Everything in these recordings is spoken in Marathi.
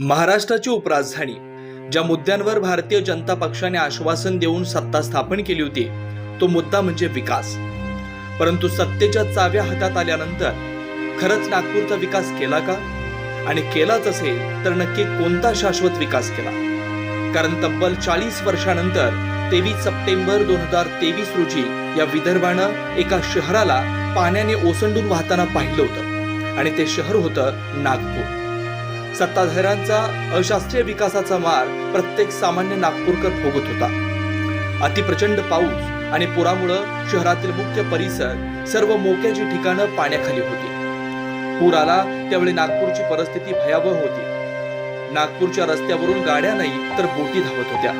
महाराष्ट्राची उपराजधानी ज्या मुद्द्यांवर भारतीय जनता पक्षाने आश्वासन देऊन सत्ता स्थापन केली होती तो मुद्दा म्हणजे विकास. परंतु सत्तेच्या चाव्या हातात आल्यानंतर खरंच नागपूरचा विकास केला का? आणि केलाच असेल तर नक्की कोणता शाश्वत विकास केला? कारण तब्बल चाळीस वर्षानंतर तेवीस सप्टेंबर दोन हजार तेवीस रोजी या विदर्भानं एका शहराला पाण्याने ओसंडून वाहताना पाहिलं होतं. आणि ते शहर होतं नागपूर. सत्ताधाऱ्यांचा अशास्त्रीय विकासाचा मार प्रत्येक सामान्य नागपूरकर भोगत होता. अतिप्रचंड पाऊस आणि पुरामुळं शहरातील मुख्य परिसर सर्व मोक्याची ठिकाणं पाण्याखाली होती. पूर आला त्यावेळी नागपूरची परिस्थिती भयावह होती. नागपूरच्या रस्त्यावरून गाड्या नाही तर बोटी धावत होत्या.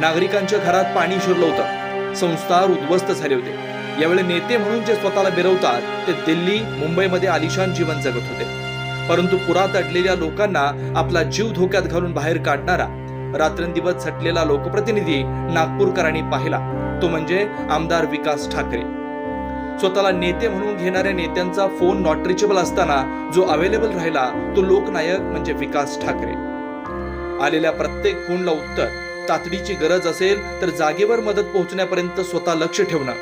नागरिकांच्या घरात पाणी शिरलं होतं. संस्थार उद्ध्वस्त झाले होते. यावेळी नेते म्हणून जे स्वतःला मिरवतात ते दिल्ली मुंबईमध्ये आलिशान जीवन जगत होते. परंतु पुरात अडलेल्या लोकांना आपला जीव धोक्यात घालून बाहेर काढणारा रात्रंदिवस झटलेला लोकप्रतिनिधी नागपूरकरांनी पाहिला. तो म्हणजे आमदार विकास ठाकरे. स्वतःला नेते म्हणून घेणाऱ्या नेत्यांचा फोन नॉट रिचेबल असताना जो अवेलेबल राहिला तो लोकनायक म्हणजे विकास ठाकरे. आलेल्या प्रत्येक फोनला उत्तर तातडीची गरज असेल तर जागेवर मदत पोहोचण्यापर्यंत स्वतः लक्ष ठेवणं.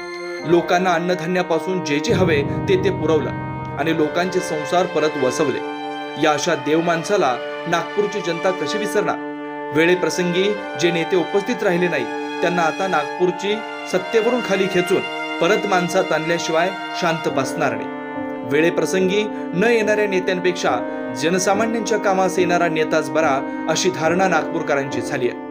लोकांना अन्नधान्यापासून जे जे हवे ते ते पुरवलं आणि लोकांचे संसार परत वसवले. या अशा देव माणसाला नागपूरची जनता कशी विसरणार? वेळेप्रसंगी जे नेते उपस्थित राहिले नाही त्यांना आता नागपूरची सत्तेवरून खाली खेचून परत माणसात आणल्याशिवाय शांत बसणार नाही. वेळेप्रसंगी न येणाऱ्या नेत्यांपेक्षा जनसामान्यांच्या कामास येणारा नेताच बरा अशी धारणा नागपूरकरांची झाली आहे.